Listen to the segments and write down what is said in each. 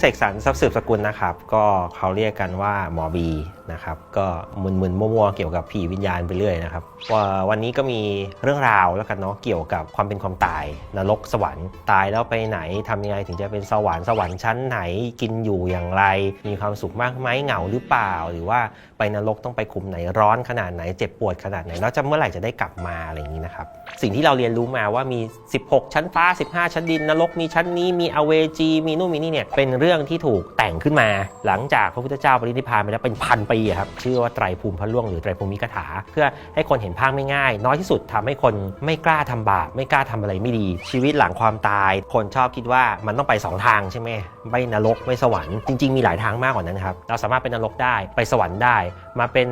เสกสรรทรัพย์สืบสกุลนะครับ ก็เขาเรียกกันว่าหมอบีนะครับก็มึนๆมัวๆเกี่ยวกับผีวิญญาณไปเรื่อยนะครับว่าวันนี้ก็มีเรื่องราวแล้วกันเนาะเกี่ยวกับความเป็นความตาย นรกสวรรค์ตายแล้วไปไหนทำยังไงถึงจะเป็นสวรรค์สวรรค์ชั้นไหนกินอยู่อย่างไร มีความสุขมากไหมเหงาหรือเปล่า หรือว่าไปนรกต้องไปขุมไหนร้อนขนาดไหนเจ็บปวดขนาดไหนแล้วจะเมื่อไหร่จะได้กลับมาอะไรอย่างนี้นะครับสิ่งที่เราเรียนรู้มาว่ามี 16 ชั้นฟ้า 15 ชั้นดินนรกมีชั้นนี้มีอเวจีมีนู่นมีนี่เนี่ยเป็นเรื่องที่ถูกแต่งขึ้นมา หลังจากพระพุทธเจ้าปรินิพพานไปแล้วเป็นพันปีครับชื่อว่าไตรภูมิพระล่วงหรือไตรภูมิกถา เพื่อให้คนเห็นภาพไม่ง่ายน้อยที่สุดทำให้คนไม่กล้าทำบาปไม่กล้าทำอะไรไม่ดี ชีวิตหลังความตาย คนชอบคิดว่ามันต้องไปสองทางใช่ไหมไม่นรกไม่สวรรค์จริงๆมีหลายทางมากกว่านั้นครับเราสามารถเป็นนรกได้ไปสวรรค์ได้ มาเป็น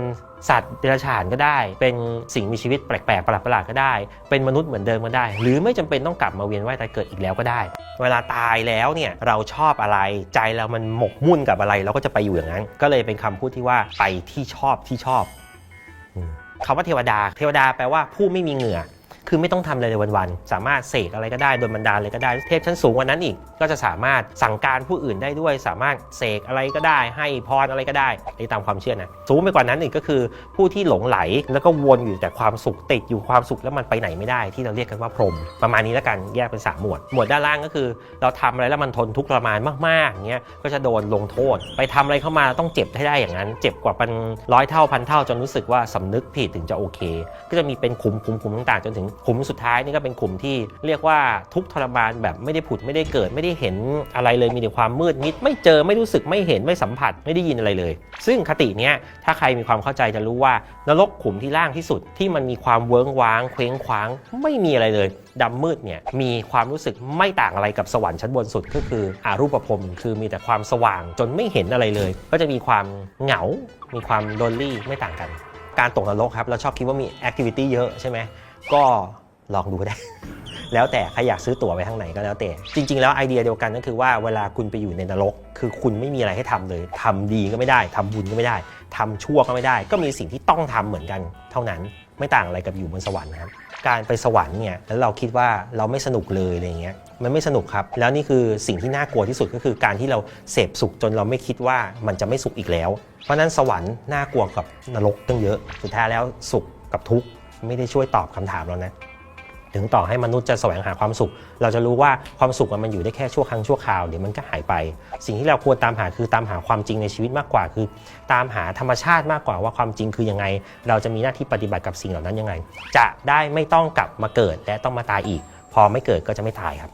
สัตว์เดรัจฉานก็ได้ เป็นสิ่งมีชีวิตแปลกๆประหลาดๆก็ได้ เป็นมนุษย์เหมือนเดิมก็ได้ หรือไม่จำเป็นต้องกลับมาเวียนว่ายตายเกิดอีกแล้วก็ได้ เวลาตายแล้วเนี่ยเราชอบอะไรใจเรามันหมกมุ่นกับอะไร เราก็จะไปอยู่อย่างนั้น ก็เลยเป็นคำพูดที่ว่าไปที่ชอบที่ชอบอืมคำว่าเทวดา เทวดาแปลว่าผู้ไม่มีเหงื่อ คือไม่ต้องทำอะไรเลยวันๆ สามารถเสกอะไรก็ได้โดนบันดาลเลยก็ได้ เทพชั้นสูงกว่านั้นอีก ก็จะสามารถสั่งการผู้อื่นได้ด้วย สามารถเสกอะไรก็ได้ ให้พรอะไรก็ได้ในตามความเชื่อนะ สูงไปกว่านั้นอีกก็คือผู้ที่หลงไหลแล้วก็วนอยู่แต่ความสุขติดอยู่ความสุขแล้วมันไปไหนไม่ได้ ที่เราเรียกกันว่าพรหมประมาณนี้แล้วกันแยกเป็นสามหมวด หมวดด้านล่างก็คือ เราทำอะไรแล้วมันทนทุกข์ทรมานมากๆอย่างเงี้ยก็จะโดนลงโทษ ไปทำอะไรเข้ามาต้องเจ็บให้ได้อย่างนั้น เจ็บกว่าเป็นร้อยเท่าพันเท่าจนรู้สึกว่าสำนึกผิดถึงจะโอเค ก็จะมีเป็นขุมขุมขุมต่างๆ จนถึงขุมสุดท้ายนี่ก็เป็นขุมที่เรียกว่าทุกทรมานแบบไม่ได้ผุดไม่ได้เกิด ไม่ได้เห็นอะไรเลยมีแต่ความมืดมิด ไม่เจอไม่รู้สึกไม่เห็นไม่สัมผัสไม่ได้ยินอะไรเลย ซึ่งคติเนี้ยถ้าใครมีความเข้าใจจะรู้ว่านรกขุมที่ล่างที่สุดที่มันมีความเวิ้งว้างเคว้งคว้าง ไม่มีอะไรเลยดำมืดเนี่ยมีความรู้สึกไม่ต่างอะไรกับสวรรค์ชั้นบนสุดก็คืออารูปภพคือมีแต่ความสว่างจนไม่เห็นอะไรเลย ก็จะมีความเหงา มีความโดนลี่ไม่ต่างกัน การตกนรกครับเราชอบคิดว่ามีแอคทิวิตี้เยอะใช่ไหม ก็ลองดูได้ แล้วแต่ใครอยากซื้อตั๋วไปทางไหนก็แล้วแต่ จริง ๆ แล้วไอเดียเดียวกันก็คือว่าเวลาคุณไปอยู่ในนรก คือคุณไม่มีอะไรให้ทำเลยทำดีก็ไม่ได้ทำบุญก็ไม่ได้ทำชั่วก็ไม่ได้ ก็มีสิ่งที่ต้องทำเหมือนกัน เท่านั้นไม่ต่างอะไรกับอยู่บนสวรรค์นะครับการไปสวรรค์เนี่ยแล้วเราคิดว่าเราไม่สนุกเลยอะไรเงี้ยมันไม่สนุกครับ แล้วนี่คือสิ่งที่น่ากลัวที่สุดก็คือการที่เราเสพสุขจนเราไม่คิดว่ามันจะไม่สุขอีกแล้ว เพราะฉะนั้นสวรรค์น่ากลัวกับนรกตั้งเยอะ สุดท้ายแล้วสุขกับทุกข์ ไม่ได้ช่วยตอบคำถามเรานะถึงต่อให้มนุษย์จะแสวงหาความสุข เราจะรู้ว่าความสุขมันอยู่ได้แค่ชั่วครั้งชั่วคราวเดี๋ยวมันก็หายไป สิ่งที่เราควรตามหาคือตามหาความจริงในชีวิตมากกว่าคือ ตามหาธรรมชาติมากกว่าว่าความจริงคือยังไง เราจะมีหน้าที่ปฏิบัติกับสิ่งเหล่านั้นยังไง จะได้ไม่ต้องกลับมาเกิดและต้องมาตายอีก พอไม่เกิดก็จะไม่ตายครับ